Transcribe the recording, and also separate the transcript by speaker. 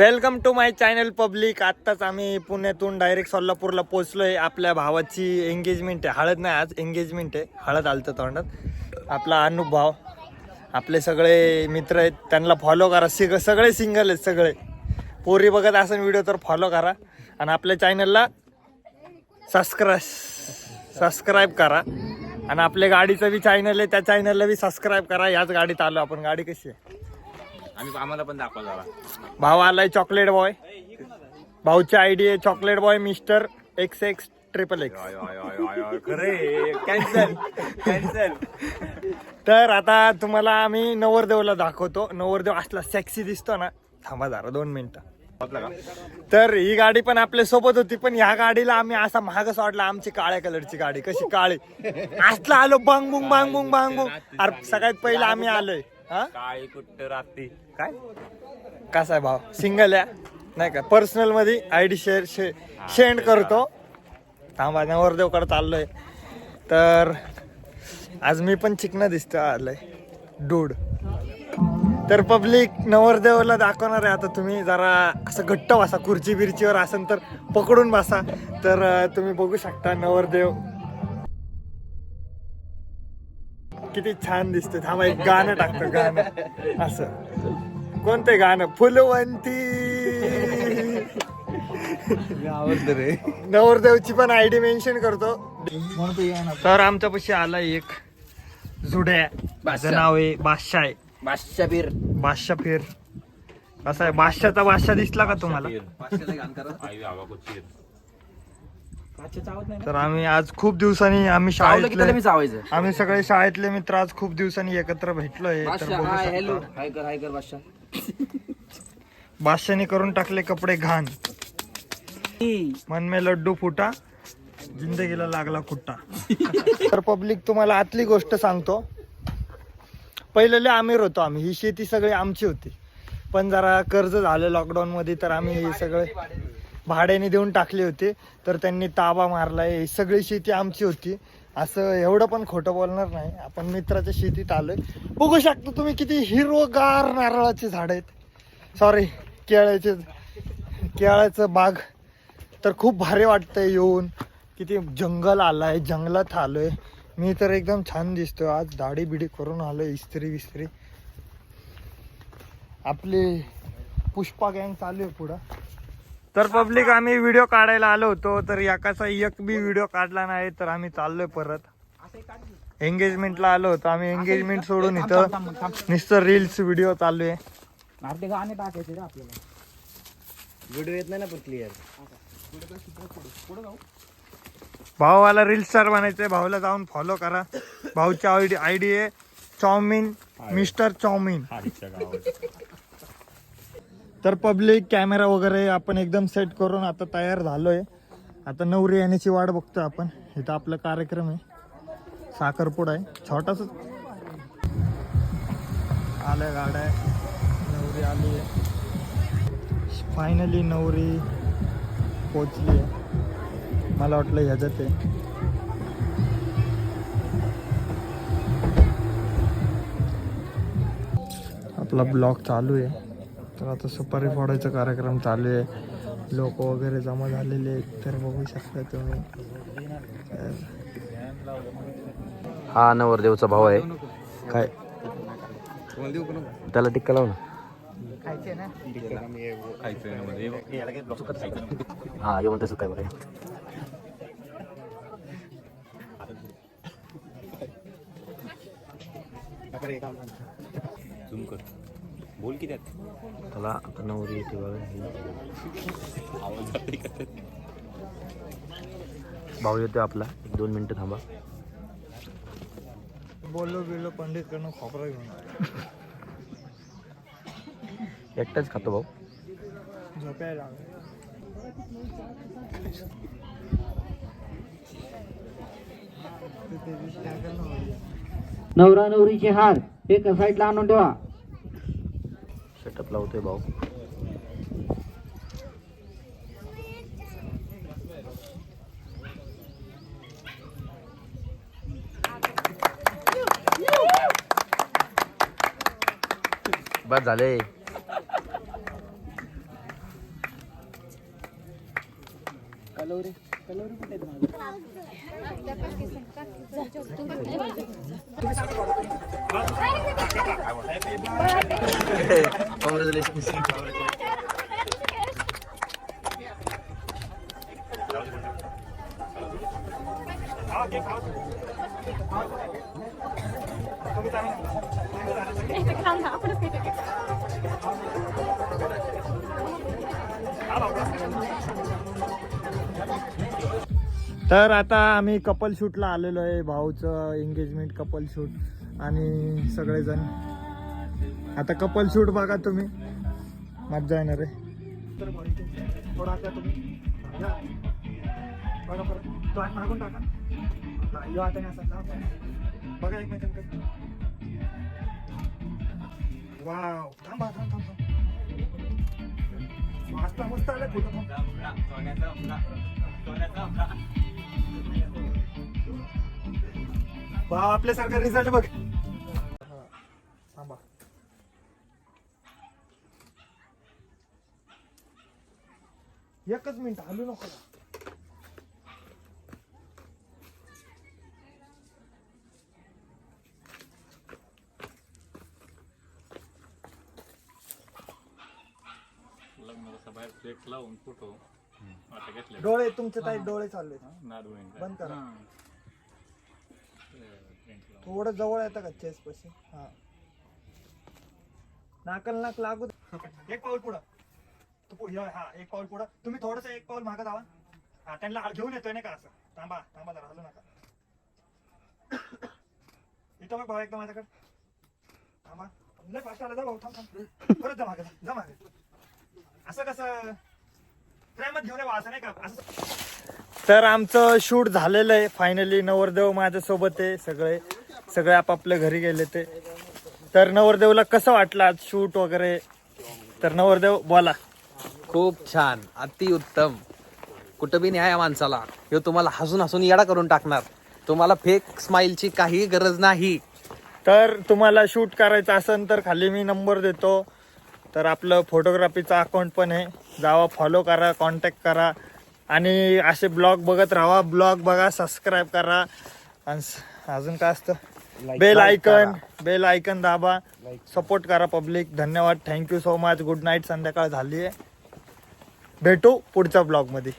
Speaker 1: Welcome to my channel public. आत्ताच आम्ही पुण्यातून डायरेक्ट सोलापूरला पोहोचलोय. आपल्या भावाची एंगेजमेंट आहे. हळद नाही आज एंगेजमेंट आहे. हळद आलतं तोंडात. आपला अनुभव आपले सगळे मित्र आहेत. त्यांना फॉलो करा. सिग सगळे सिंगल आहेत सगळे. पोरी बघत असेल व्हिडिओ तर फॉलो करा. आणि आपल्या चॅनलला सबस्क्रा सबस्क्राईब करा. आणि आपल्या गाडीचं बी चॅनल आहे. त्या चॅनलला बी सबस्क्राईब करा. याच गाडीत आलो आपण. गाडी कशी आहे?
Speaker 2: आम्हाला पण दाखवा जरा.
Speaker 1: भाऊ आलाय चॉकलेट बॉय भाऊची आयडी आहे chocolate boy mister X X triple X
Speaker 2: खरे कॅन्सल कॅन्सल
Speaker 1: तर आता तुम्हाला आम्ही नवरदेवला दाखवतो. नवरदेव असला सेक्सी दिसतो ना थांबा जरा दोन मिनिटं. तर ही गाडी पण आपल्यासोबत होती पण ह्या गाडीला आम्ही असा महागच वाटला आमची काळ्या कलरची गाडी कशी काळी. असला आलो बांग बुंग बांग बुंग बांग बुंग अरे सगळ्यात पहिले आम्ही आलोय. हा?
Speaker 2: काय कुठं राहते?
Speaker 1: काय? कसा आहे भाव? सिंगल आहे? नाही का? पर्सनलमध्ये आय डी शेअर सेंड करतो. थांबा नवरदेवकडे चाललोय. तर आज मी पण चिकन दिसतो आलंय डूड तर पब्लिक नवरदेवला दाखवणार आहे आता तुम्ही. जरा असं घट्ट बसा खुर्ची बिर्चीवर असेल तर पकडून बसा. तर तुम्ही बघू शकता नवरदेव किती छान दिसते. थांबा एक गाणं टाकतं गाणं. असं. कोणते गाणं? फुलवंती.
Speaker 2: आवडतं रे.
Speaker 1: नवरदेवची पण आयडी मेन्शन करतो. तर आमच्यापाशी आला एक जुड्या. माझं नाव आहे बादशाह आहे.
Speaker 2: बादशाबीर
Speaker 1: बादशाह फिर कसा आहे? बादशाचा बादशाह दिसला का तुम्हाला? तर आम्ही आज खूप दिवसांनी आम्ही शाळेतले
Speaker 2: मी चावायचं.
Speaker 1: आम्ही सगळे शाळेतले मित्र आज खूप दिवसांनी एकत्र भेटलोय तर
Speaker 2: बादशाह
Speaker 1: बघू
Speaker 2: हाय
Speaker 1: शकता.
Speaker 2: हॅलो हाय कर हाय कर बादशाह.
Speaker 1: बादशाने करून टाकले कपडे घाण. मन में लड्डू फुटा जिंदगीला लागला कुट्टा तर पब्लिक तुम्हाला आतली गोष्ट सांगतो. पहिलेले आमिर होतो आम्ही. ही शेती सगळी आमची होती. पण जरा कर्ज झालं लॉकडाऊन मध्ये तर आम्ही हे सगळे भाड्याने देऊन टाकले होते. तर त्यांनी ताबा मारलाय ही सगळी शेती आमची होती. असं एवढं पण खोटं बोलणार नाही. आपण मित्राच्या शेतीत आलोय. बघू शकता तुम्ही किती हिरवगार नारळाचे झाड आहेत. सॉरी केळ्याचे केळ्याचं बाग. तर खूप भारी वाटतंय येऊन. किती जंगल आलाय जंगलात आलोय. मी तर एकदम छान दिसतोय. आज दाढी बिडी करून आलोय इस्त्री विस्त्री आपली पुष्पा गँग चालू आहे पुढं. तर पब्लिक आम्ही व्हिडिओ काढायला आलो होतो तर एकाचा एक बी व्हिडिओ काढला नाही तर आम्ही चाललोय परत. एंगेजमेंटला आलो होतो आम्ही एंगेजमेंट सोडून इथं. नुसतं रील्स व्हिडिओ चालू आहे.
Speaker 2: ते गाणे टाकायचे रे आपल्याला? व्हिडिओ येत नाही ना पण क्लिअर
Speaker 1: भावाला रील स्टार बनायचंय भाऊला जाऊन फॉलो करा. भाऊची आयडी आयडी आहे चाऊमिन मिस्टर चाऊमिन. तर पब्लिक कॅमेरा वगैरे आपण एकदम सेट करून आता तयार झालोय. आता नवरी येण्याची वाट बघतोय आपण. इथं आपला कार्यक्रम आहे. साखरपुडा आहे. छोटाच आल्या गाड्या नवरी आली आहे. फायनली नवरी पोचली आहे. मला वाटलं ह्याच्यात आहे. आपला ब्लॉग चालू आहे. तर आता सुपारी फोडायचा कार्यक्रम चालू आहे. लोक वगैरे जमा झालेले आहेत तर बघू शकता तुम्ही.
Speaker 2: हा नवरदेवचा भाऊ आहे.
Speaker 1: काय?
Speaker 2: त्याला टिक्का लाव ना. हा येऊन तसं काय बरं बोल की त्यात. त्याला आता नवरी येते बघा. भाऊ येतो आपला. एक दोन मिनिटं थांबा.
Speaker 1: बोललो बिलो पंडितकडनं खोबरा घेऊन.
Speaker 2: एकटाच खातो भाऊ.
Speaker 1: झोपायला.
Speaker 3: नवरा नवरीचे हार एका साईडला आणून ठेवा.
Speaker 2: सेटअप लावतोय भाऊ. बस झाले. कलोरी कलोरी कुठे आहेत माझं
Speaker 1: तर आता आम्ही कपल शूटला आलेलो आहे भाऊचं एंगेजमेंट कपल शूट आणि सगळेजण. आता कपल शूट बघा तुम्ही. मज्जा येणार आहे. थोडा तुम्ही बघा तो मागून टाका वाव थांबा थांब थांब मस्त मस्त आलं फोटो थांब आपल्यासारखा रिझल्ट बघ थांबा एकच मिनिट हलू नको.
Speaker 4: लग्न तसं बाहेर प्लेट लावून फोटो आता घेतले.
Speaker 1: डोळे तुमचे ताई डोळे चालले बंद करा. थोडं जवळ येतं का चेस पशी? हा. नाकल नाक लागू दे. एक पाऊल पुढं. तू हा एक पाऊल पुढं. तुम्ही थोडस एक पाऊल मागं जावा हा त्यांना घेऊन येतोय नाही का असं? थांबा थांबा जरा हलू नका. इथं बघ भाऊ एकदा माझ्याकडे. थांबा. लय फास्ट आला जा भाऊ थांब थांब. परत जा मागे जा, मागे. असं कसं? प्रेमात घेऊन येवा असं नाही का? असं तर आमचं शूट झालेलं आहे फायनली नवरदेव माझ्यासोबत आहे सगळे. सगळे आपापल्या घरी गेले ते. तर नवरदेवला कसं वाटलं आज शूट वगैरे? तर नवरदेव बोला.
Speaker 5: खूप छान अतिउत्तम कुठं बी न्याय या माणसाला ह्यो तुम्हाला हसून हसून येडा करून टाकणार. तुम्हाला फेक स्माइलची काही गरज नाही.
Speaker 1: तर तुम्हाला शूट करायचं असेल तर खाली मी नंबर देतो. तर आपलं फोटोग्राफीचं अकाउंट पण आहे. जावा फॉलो करा कॉन्टॅक्ट करा. आणि असे ब्लॉग बघत राहा. ब्लॉग बघा सबस्क्राईब करा. आणि अजून काय असतं? बेल आयकन बेल आयकन दाबा. सपोर्ट करा. पब्लिक धन्यवाद. Thank you so much good night संध्याकाळ झाली आहे भेटू पुढच्या ब्लॉगमध्ये.